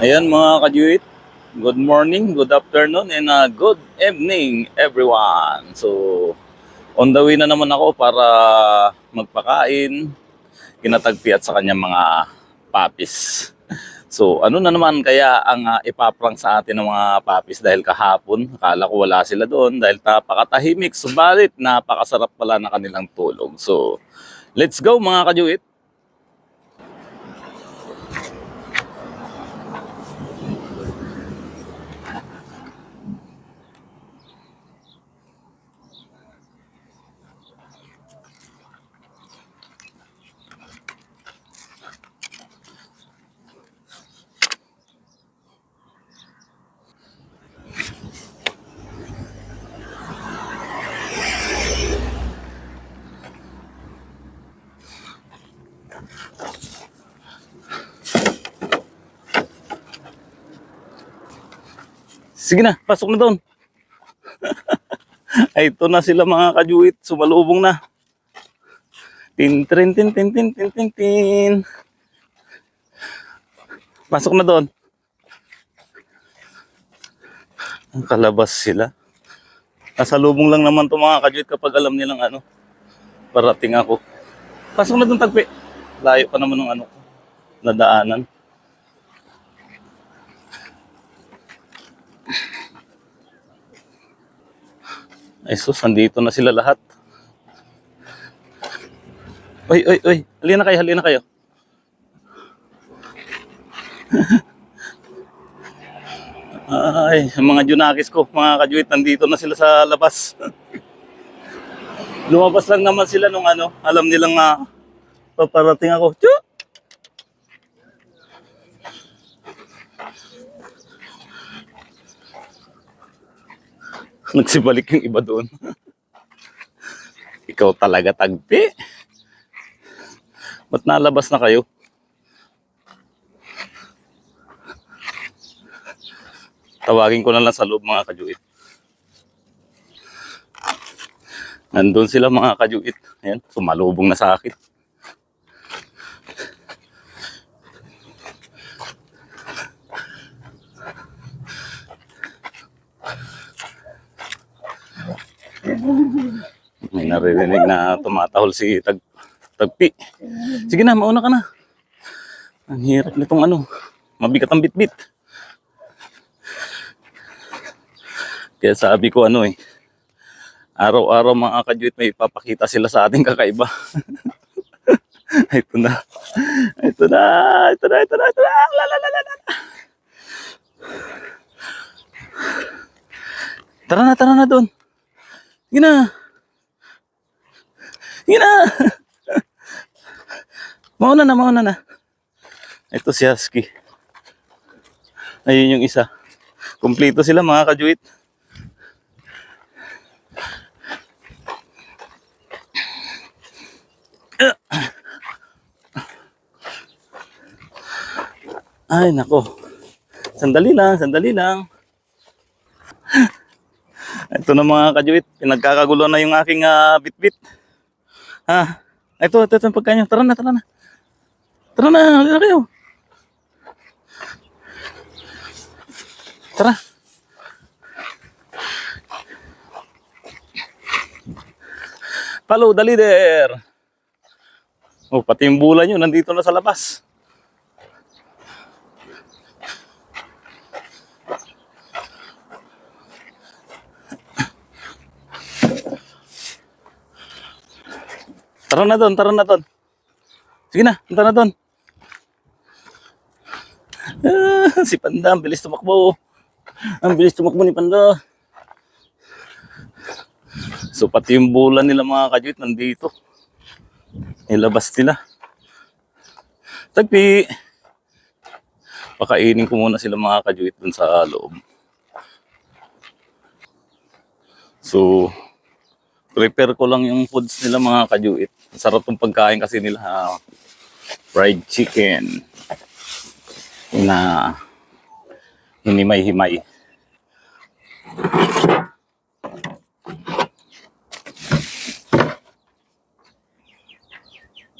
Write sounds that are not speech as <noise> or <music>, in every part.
Ayan mga kajuit, good morning, good afternoon, and uh, good evening everyone. So, on the way na naman ako para magpakain, kinatagpi at sa kanyang mga papis. So, ano na naman kaya ang uh, ipaprank sa atin ng mga papis dahil kahapon, akala ko wala sila doon dahil napakatahimik, subalit napakasarap pala na kanilang tulog. So, let's go mga kajuit. Sige na, pasok na doon. Ay, <laughs> ito na sila mga kajuit, sumalubong na. Tin, tin, tin, tin, tin, tin, tin, tin. Pasok na doon. Ang kalabas sila. Nasa lubong lang naman to mga kajuit kapag alam nilang ano. Parating ako. Pasok na doon tagpi. Layo pa naman ng ano ko. Nadaanan. Ay sus, andito na sila lahat. Oy, oy, oy. Halina kayo, halina kayo. <laughs> Ay, mga junakis ko, mga kajuit, nandito na sila sa labas. <laughs> Lumabas lang naman sila nung ano, alam nilang nga paparating ako. Tsu! <laughs> Nagsibalik yung iba doon. Ikaw talaga tagpi. Ba't nalabas na kayo? Tawagin ko na lang sa loob mga kajuit. Nandun sila mga kajuit. Ayan, sumalubong na sa akin. Naririnig na tumatahol si Tag Tagpi. Sige na, mauna ka na. Ang hirap nitong ano, mabigat ang bitbit. Kaya sabi ko ano eh, araw-araw mga kajuit may ipapakita sila sa ating kakaiba. <laughs> ito na. Ito na. Ito na. Ito na. Ito na. La, la, la, la, la. Tara na, tara na doon. Sige na. Sige na. mauna na, mauna na. Ito si Husky. Ayun yung isa. Kumplito sila mga kajuit. Ay, nako. Sandali lang, sandali lang. Ito na mga kajuit, pinagkakagulo na yung aking ah, bitbit. Ha? Ito, ito, ito ang pagkanyo. Tara na, tara na. Tara na, halina kayo. Tara. Follow the leader. Oh, pati yung bulan nyo, nandito na sa labas. Tara na doon, tara na doon. Sige na, punta na doon. Ah, si Panda, ang bilis tumakbo. Ang bilis tumakbo ni Panda. So pati yung bulan nila mga kajuit nandito. Nilabas nila. Tagpi. Pakainin ko muna sila mga kajuit dun sa loob. So, prepare ko lang yung foods nila mga kajuit. Sarap tong pagkain kasi nila. fried chicken na hinimay-himay.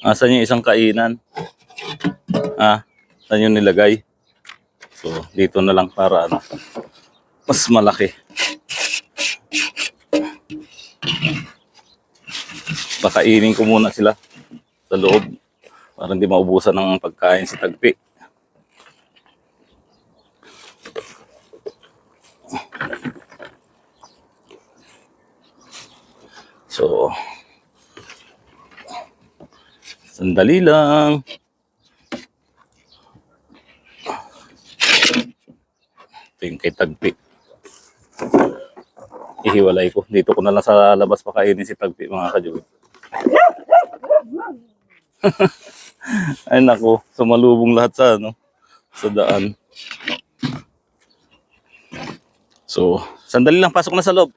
Asan yung isang kainan? Ah, saan yung nilagay? So, dito na lang para ano, mas malaki. Pakainin ko muna sila sa loob para hindi maubusan ng pagkain si Tagpi. So, sandali lang. Ito yung kay Tagpi. Ihiwalay ko. Dito ko na lang sa labas pakainin si Tagpi mga kajubi. Ay nako, sumalubong lahat sa ano, sa daan. So, sandali lang, pasok na sa loob.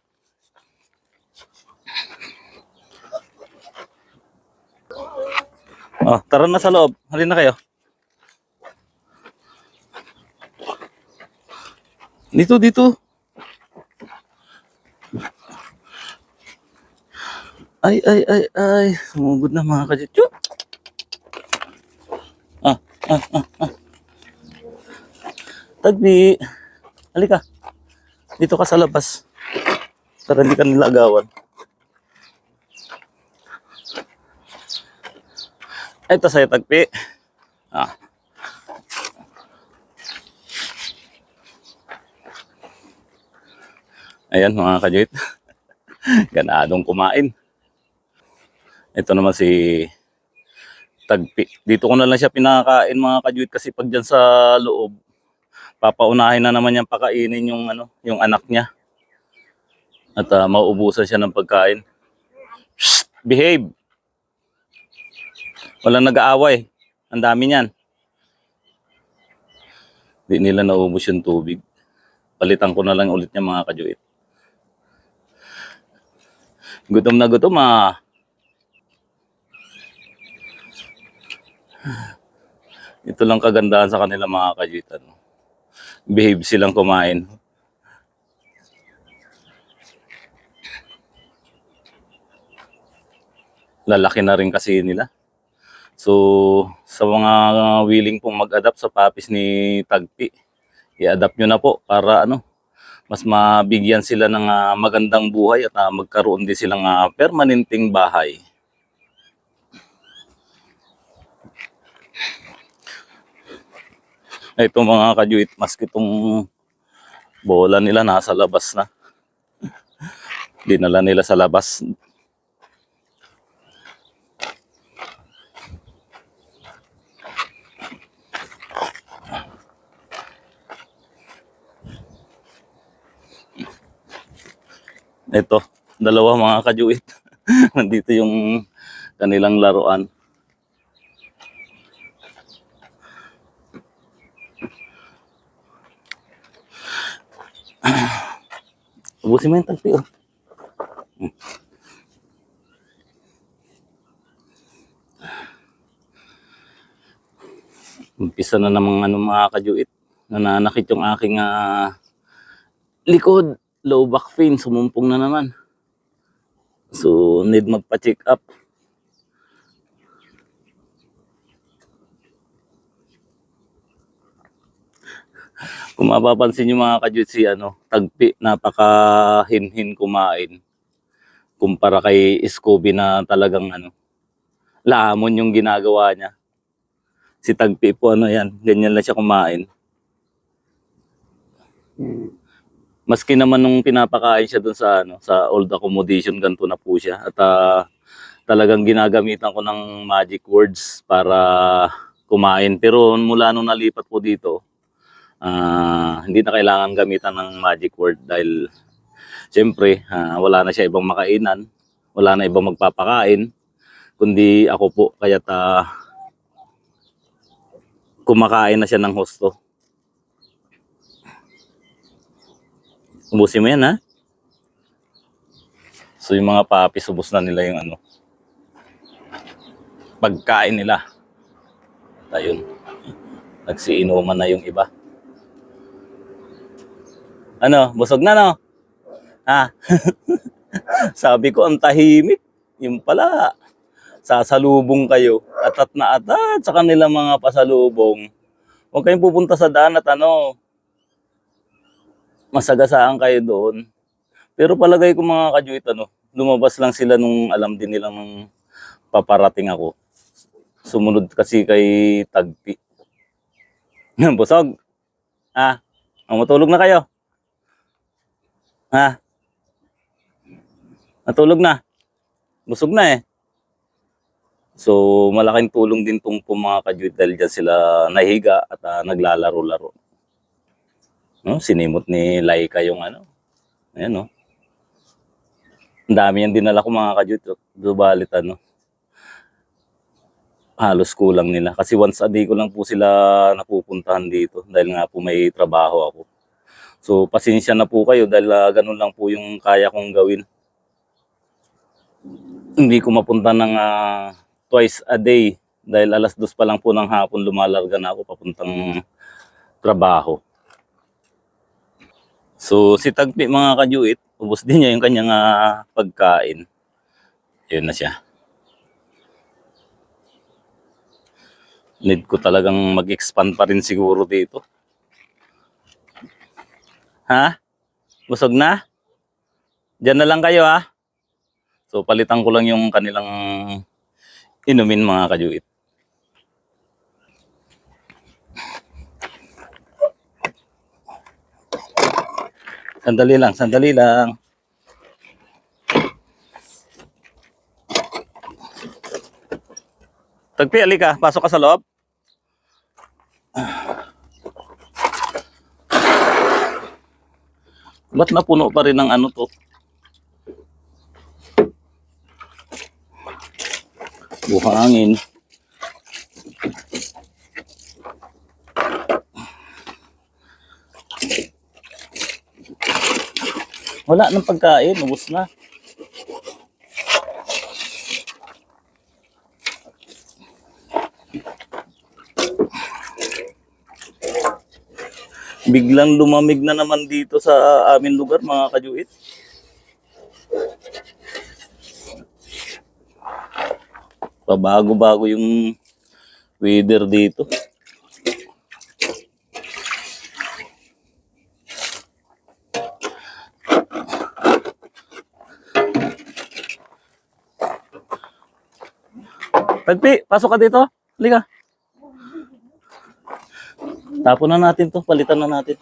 Oh, tara na sa loob. Halina na kayo. Dito, dito. Ay, ay, ay, ay. Sumugod na mga kajutyo. Ah, ah, ah, ah. Tagbi. Halika. Dito ka sa labas. Para hindi ka nila agawan. Ito sa'yo, Tagpi. Ah. Ayan, mga kajuit. <laughs> Ganadong kumain. Ito naman si Tagpi. Dito ko na lang siya pinakain mga kajuit kasi pag dyan sa loob, papaunahin na naman niyang pakainin yung ano, yung anak niya. At ah, mauubusan siya ng pagkain. Shh! Behave! Walang nag-aaway. Ang dami niyan. Di nila naubos yung tubig. Palitan ko na lang ulit niya mga kajuit. Gutom na gutom ah. Ito lang kagandahan sa kanila mga kajuit. Ano. Behave silang kumain. Lalaki na rin kasi nila. So, sa mga willing pong mag-adapt sa papis ni Tagpi, i-adapt nyo na po para ano, mas mabigyan sila ng ah, magandang buhay at ah, magkaroon din silang ah, permanenteng bahay. Ito mga kajuit, maski itong bola nila nasa labas na. Dinala nila sa labas. Ito, dalawa mga kajuit. <laughs> Nandito yung kanilang laruan. Ubusin mo yung tagpi, oh. Hmm. Umpisa na namang ano mga kajuit. Nananakit yung aking ah, likod. Low back pain. Sumumpong na naman. So, need magpa-check up. Kung mapapansin nyo mga kajuit si ano, tagpi, napaka hinhin kumain. Kumpara kay Scooby na talagang ano, lamon yung ginagawa niya. Si tagpi po ano yan, ganyan lang siya kumain. Maski naman nung pinapakain siya dun sa ano, sa old accommodation, ganito na po siya. At ah, talagang ginagamitan ko ng magic words para kumain. Pero mula nung nalipat po dito, ah, hindi na kailangan gamitan ng magic word dahil siyempre ah, wala na siya ibang makainan, wala na ibang magpapakain, kundi ako po. Kaya ta kumakain na siya ng husto. Ubusin mo yan, ha? So, yung mga papi, subos na nila yung ano, pagkain nila. Ayun. Nagsiinuman na yung iba. Ano, busog na, no? Ha? <laughs> Sabi ko, ang tahimik. Yung pala, sasalubong kayo. Atat na atat sa kanilang mga pasalubong. Huwag kayong pupunta sa daan at ano, masagasaan kayo doon. Pero palagay ko mga kajuit, ano, lumabas lang sila nung alam din nilang nung paparating ako. Sumunod kasi kay Tagpi. <laughs> Busog. Ah, matulog na kayo. Ha? Natulog na. Busog na eh. So, malaking tulong din tong po mga kajuit dahil dyan sila nahiga at ah, naglalaro-laro. No? Sinimot ni Laika yung ano. Ayan, no? Ang dami yan dinala ko mga kajuit. Dubalit ano. Halos kulang nila. Kasi once a day ko lang po sila napupuntahan dito dahil nga po may trabaho ako. So, pasensya na po kayo dahil ah, ganun lang po yung kaya kong gawin. Hindi ko mapunta ng ah, twice a day dahil alas dos pa lang po ng hapon lumalarga na ako papuntang trabaho. So, si Tagpi mga kajuit, ubos din niya yung kanyang ah, pagkain. Yun na siya. Need ko talagang mag-expand pa rin siguro dito. Ha? Busog na? Diyan na lang kayo ha? So palitan ko lang yung kanilang inumin mga kajuit. Sandali lang, sandali lang. Tagpi, alika. Pasok ka sa loob. Ba't napuno pa rin ng ano to? Buhangin. Wala nang pagkain, ubos na. Biglang lumamig na naman dito sa amin lugar mga kajuit. Pabago-bago yung weather dito. Tagpi, pasok ka dito. Halika. Tapon na natin to, palitan na natin.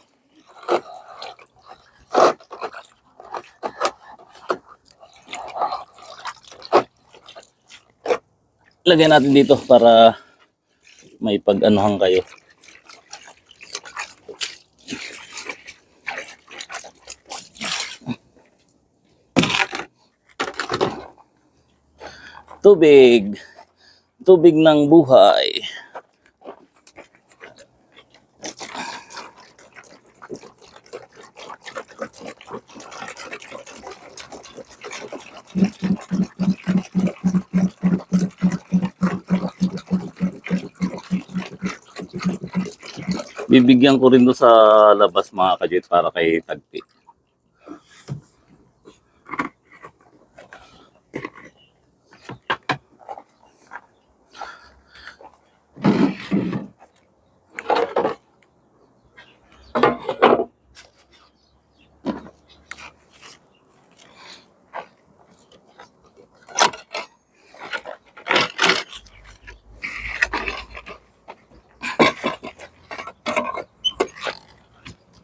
Lagay natin dito para may pag-anuhan kayo. Tubig. Tubig ng buhay. Bibigyan ko rin doon sa labas mga kajit para kay Tagpi.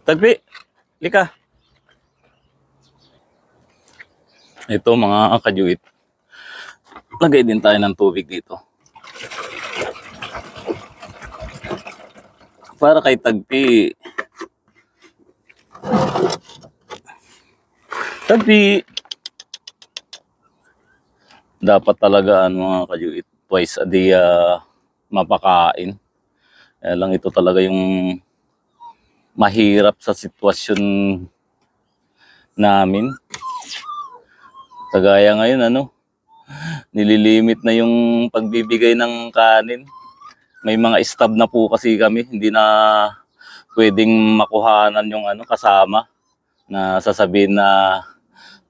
Tagpi, lika. Ito mga kajuit. Lagay din tayo ng tubig dito. Para kay Tagpi. Tagpi. Dapat talaga ano, mga kajuit twice a day ah, mapakain. Kaya lang ito talaga yung mahirap sa sitwasyon namin. Kagaya ngayon, ano, nililimit na yung pagbibigay ng kanin. May mga stab na po kasi kami, hindi na pwedeng makuhanan yung ano kasama na sasabihin na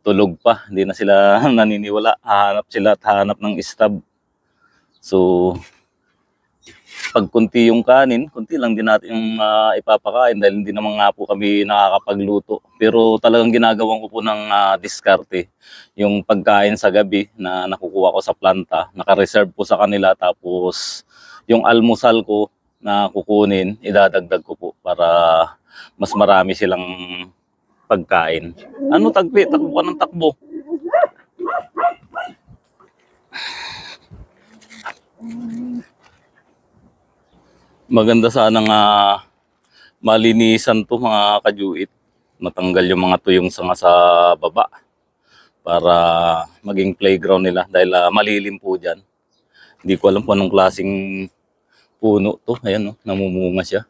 tulog pa. Hindi na sila <laughs> naniniwala. Hahanap sila at hahanap ng stab. So, pag kunti yung kanin, kunti lang din natin yung ah, ipapakain dahil hindi naman nga po kami nakakapagluto. Pero talagang ginagawan ko po ng ah, diskarte. Yung pagkain sa gabi na nakukuha ko sa planta, naka-reserve po sa kanila tapos yung almusal ko na kukunin, idadagdag ko po para mas marami silang pagkain. Ano tagpi? Takbo ka ng takbo. Maganda sana nga malinisan to mga kajuit. Matanggal yung mga tuyong sanga sa baba para maging playground nila dahil ah, malilim po dyan. Hindi ko alam kung anong klaseng puno to. Ayan, no, namumunga siya.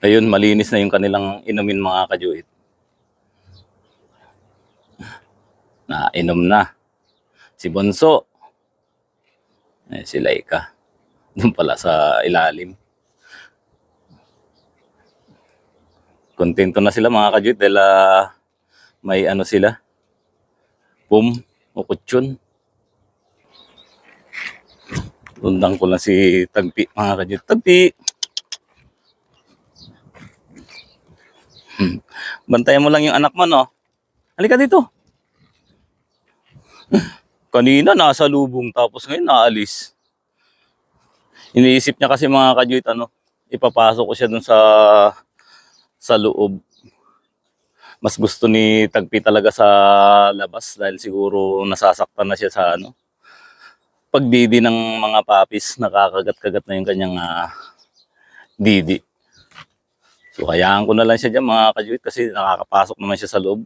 Ayun, malinis na yung kanilang inumin mga kajuit. Na inom na. Si Bonso. Eh, si Laika. <laughs> Doon pala sa ilalim. Kontento na sila mga kajuit dahil ah, may ano sila. Boom o kutsyon. Tundang ko lang si Tagpi mga kajuit. Tagpi! Hmm. Bantayan mo lang yung anak mo, no? Halika dito. <laughs> Kanina nasa lubong tapos ngayon naalis. Iniisip niya kasi mga kajuit ano, ipapasok ko siya dun sa sa loob. Mas gusto ni Tagpi talaga sa labas dahil siguro nasasaktan na siya sa ano. Pagdidi ng mga papis, nakakagat-kagat na yung kanyang ah, didi. So hayaan ko na lang siya dyan mga kajuit kasi nakakapasok naman siya sa loob.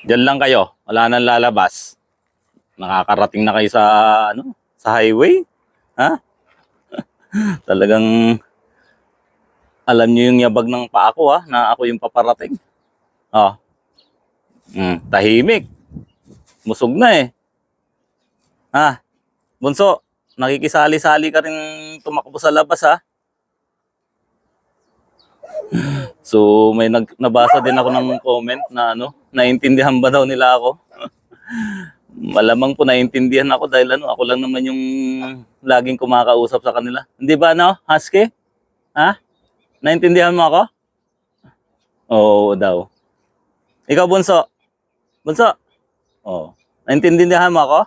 Diyan lang kayo, wala nang lalabas. Nakakarating na kayo sa ano, sa highway. Ha? <laughs> Talagang alam niyo yung yabag ng paa ko ha, na ako yung paparating. Oh. Mm, tahimik. Musog na eh. Ha? Bunso, nakikisali-sali ka rin tumakbo sa labas ha. So may nag, nabasa din ako ng comment na ano, naintindihan ba daw nila ako? <laughs> Malamang po naintindihan ako dahil ano, ako lang naman yung laging kumakausap sa kanila. Hindi ba no, Husky? Ha? Naintindihan mo ako? Oo daw. Ikaw bunso? Bunso? Oo. Naintindihan mo ako?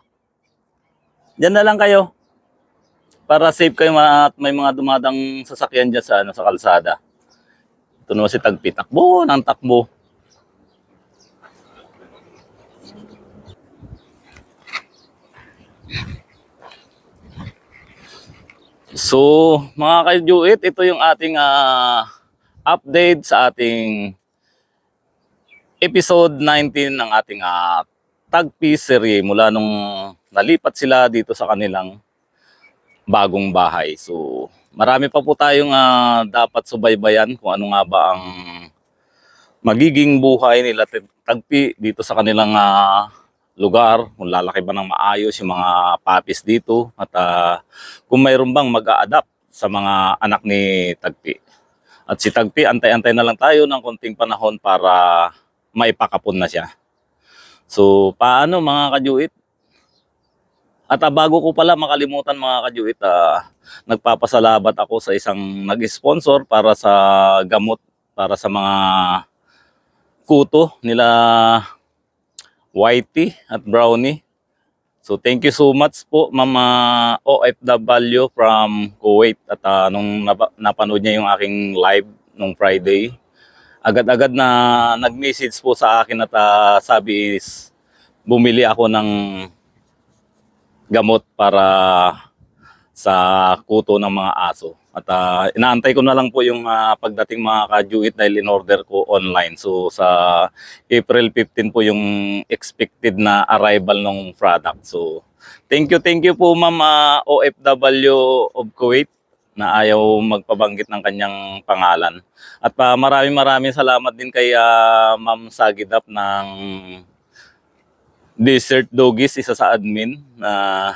Diyan na lang kayo. Para safe kayo at may mga dumadang sasakyan dyan sa, ano, sa kalsada. Ito naman si Tagpi. Takbo ng takbo. So, mga kajuit, ito yung ating ah, update sa ating episode 19 ng ating uh, Tagpi serie mula nung nalipat sila dito sa kanilang bagong bahay. So, marami pa po tayong ah, dapat subaybayan kung ano nga ba ang magiging buhay nila Tag- Tagpi dito sa kanilang ah, lugar, kung lalaki ba ng maayos yung mga papis dito at ah, kung mayroon bang mag-a-adapt sa mga anak ni Tagpi. At si Tagpi, antay-antay na lang tayo ng konting panahon para maipakapon na siya. So, paano mga kajuit? At ah, bago ko pala makalimutan mga kajuit, ah, nagpapasalamat ako sa isang nag-sponsor para sa gamot para sa mga kuto nila Whitey at Brownie. So thank you so much po Mama OFW from Kuwait at ah, nung napa- napanood niya yung aking live nung Friday, agad-agad na nag-message po sa akin at ah, sabi is bumili ako ng gamot para sa kuto ng mga aso. At ah, inaantay ko na lang po yung ah, pagdating mga kajuit dahil in-order ko online. So sa April 15 po yung expected na arrival ng product. So thank you, thank you po Ma'am ah, OFW of Kuwait na ayaw magpabanggit ng kanyang pangalan. At pa maraming maraming salamat din kay ah, Ma'am Sagidap ng Desert Doggies, isa sa admin na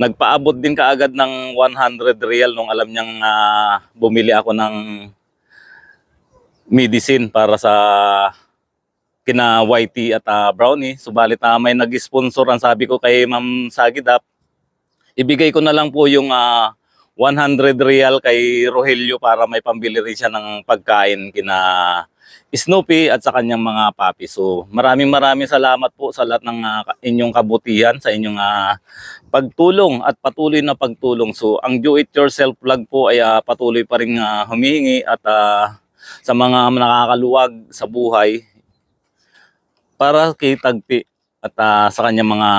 nagpaabot din kaagad ng 100 real nung alam niyang ah, bumili ako ng medicine para sa kina YT at ah, Brownie. Subalit na may nag-sponsor ang sabi ko kay Ma'am Sagidap, ibigay ko na lang po yung ah, 100 real kay Rogelio para may pambili rin siya ng pagkain kina Snoopy at sa kanyang mga papi. So maraming maraming salamat po sa lahat ng ka- inyong kabutihan, sa inyong ah, pagtulong at patuloy na pagtulong. So ang do it yourself vlog po ay ah, patuloy pa rin ah, humihingi at ah, sa mga nakakaluwag sa buhay para kay Tagpi at ah, sa kanyang mga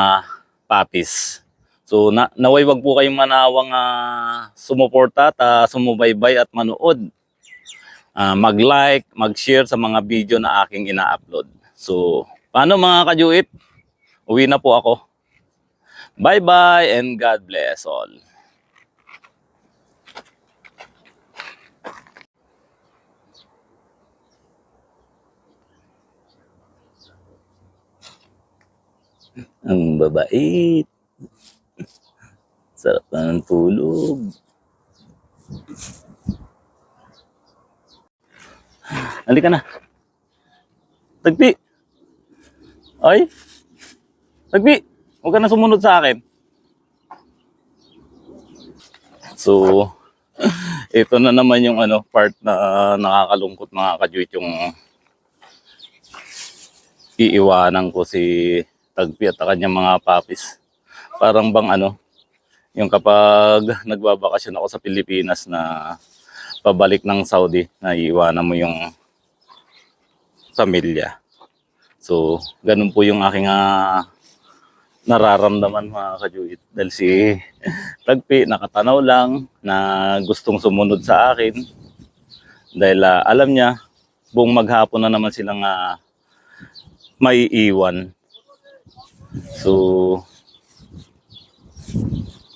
papis. So na, naway wag po kayong manawang ah, sumuporta at ah, sumubaybay at manood. Ah, mag-like, mag-share sa mga video na aking ina-upload. So, paano mga kajuit? Uwi na po ako. Bye-bye and God bless all. Ang babait. Sarap na ng tulog. Halika na. Tagpi. Ay. Tagpi. Huwag ka na sumunod sa akin. So, ito na naman yung ano part na ah, nakakalungkot mga kajuit yung iiwanan ko si Tagpi at kanyang mga papis. Parang bang ano, yung kapag nagbabakasyon ako sa Pilipinas na pabalik ng Saudi, na iiwanan mo yung pamilya. So, ganun po yung aking ah, nararamdaman mga kajuit. Dahil si Tagpi nakatanaw lang na gustong sumunod sa akin. Dahil ah, alam niya, buong maghapon na naman silang ah, may iwan. So,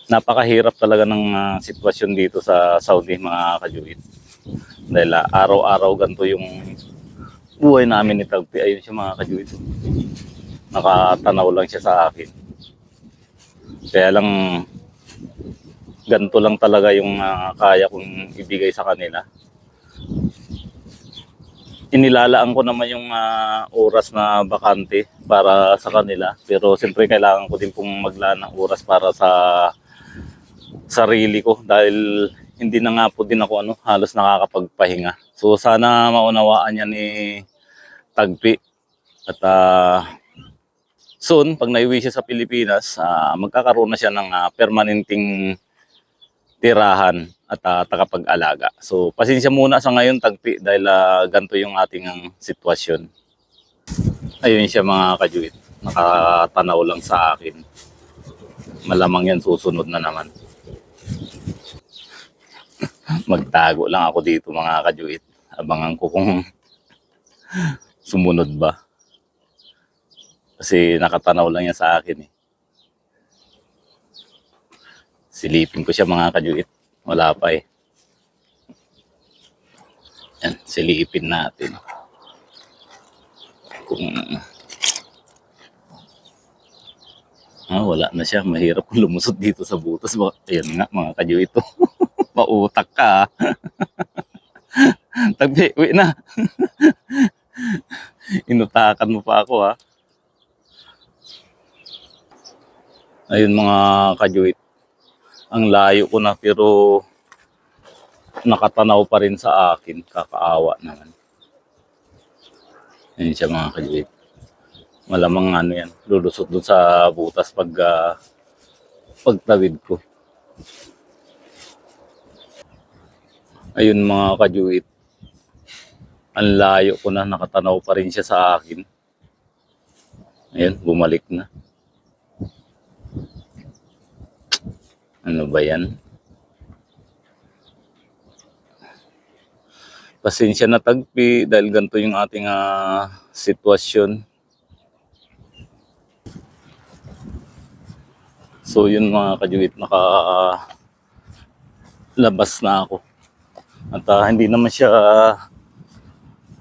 napakahirap talaga ng ah, sitwasyon dito sa Saudi mga kajuit. Dahil ah, araw-araw ganito yung buhay namin ni Tagpi. Ayun siya mga kajuit. Nakatanaw lang siya sa akin. Kaya lang ganito lang talaga yung ah, kaya kong ibigay sa kanila. Inilalaan ko naman yung ah, oras na bakante para sa kanila. Pero siyempre kailangan ko din pong maglaan ng oras para sa sarili ko dahil hindi na nga po din ako ano, halos nakakapagpahinga. So sana maunawaan niya ni Tagpi at ah, soon pag naiwi siya sa Pilipinas, ah, magkakaroon na siya ng ah, permanenteng tirahan at ah, takapag-alaga. So pasensya muna sa ngayon Tagpi dahil ah, ganito yung ating sitwasyon. Ayun siya mga kajuit, nakatanaw lang sa akin. Malamang yan susunod na naman. Magtago lang ako dito mga kajuit. Abangan ko kung <laughs> sumunod ba. Kasi nakatanaw lang yan sa akin eh. Silipin ko siya mga kajuit. Wala pa eh. Yan, silipin natin. Kung... Ah, wala na siya. Mahirap kung lumusot dito sa butas. Ayan nga mga kajuit to. <laughs> Mautak ka ah. <laughs> Tagpi, uwi na. <laughs> Inutakan mo pa ako ha. Ayun mga kajuit. Ang layo ko na pero nakatanaw pa rin sa akin. Kakaawa naman. Ayun siya mga kajuit. Malamang ano yan. Lulusot doon sa butas pag ah, pagtawid ko. Ayun mga kajuit. Ang layo ko na nakatanaw pa rin siya sa akin. Ayun, bumalik na. Ano ba yan? Pasensya na tagpi dahil ganito yung ating ah, sitwasyon. So yun mga kajuit, naka labas na ako. At uh, hindi naman siya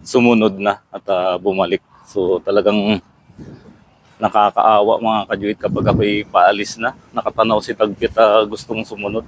sumunod na at uh, bumalik. So talagang nakakaawa mga kajuit kapag ako'y paalis na. Nakatanaw si Tagpit uh, gustong sumunod.